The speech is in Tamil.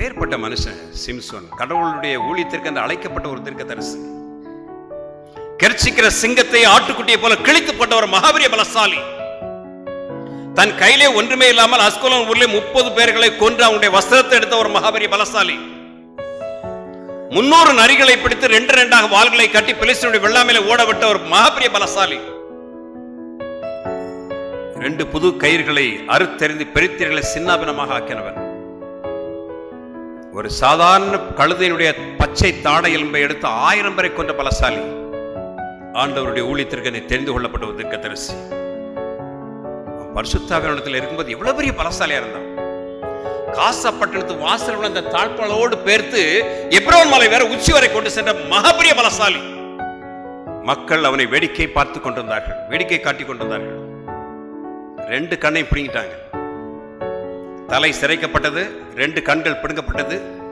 அப்பேற்பட்ட மனுஷன் சிம்சோன். கடவுளுடைய ஊழியத்திற்கு அந்த அழைக்கப்பட்ட ஒரு தீர்க்க தீர்க்கதரிசி. கெர்ச்சிக்கிற சிங்கத்தை ஆட்டுக்குட்டியை போல கிழித்துப்பட்ட ஒரு மகாபரிய பலசாலி. தன் கையிலே ஒன்றுமே இல்லாமல் அஸ்கோலம் ஊர்ல முப்பது பேர்களை கொன்று அவனுடைய வஸ்திரத்தை எடுத்த ஒரு மகாபரிய பலசாலி. முன்னூறு நரிகளை பிடித்து ரெண்டு ரெண்டாக வாள்களை கட்டி பிலிஸ்தனுடைய வெள்ளாமையில ஓடவிட்ட ஒரு மகாபரிய பலசாலி. ரெண்டு புது கயிறுகளை அறுத்தெறிந்து பெருத்தியர்களை சின்னாபினமாக ஆக்கினவன். ஒரு சாதாரண கழுதையினுடைய பச்சை தாடை எலும்பை எடுத்து ஆயிரம் பேரை கொண்ட பலசாலி. ஆண்டவருடைய ஊழியத்திற்கு தெரிந்து கொள்ளப்பட்ட ஒரு தீர்க்கதரிசி பரிசுத்தாவினத்தில் இருக்கும்போது எவ்வளவு பெரிய பலசாலியா இருந்தான். காசப்பட்டணத்து வாசல் அந்த தாழ்பாளோடு பேர்த்து எப்ரோன் மலை வேற உச்சி வரை கொண்டு சென்ற மகாபெரிய பலசாலி. மக்கள் அவனை வேடிக்கை பார்த்து கொண்டிருந்தார்கள். வேடிக்கை காட்டிக் கொண்டிருந்தார்கள். ரெண்டு கண்ணை பிடிங்கிட்டாங்க. தலை சிறைக்கப்பட்டது ரெண்டு கண்கள் பிடுங்கப்பட்டது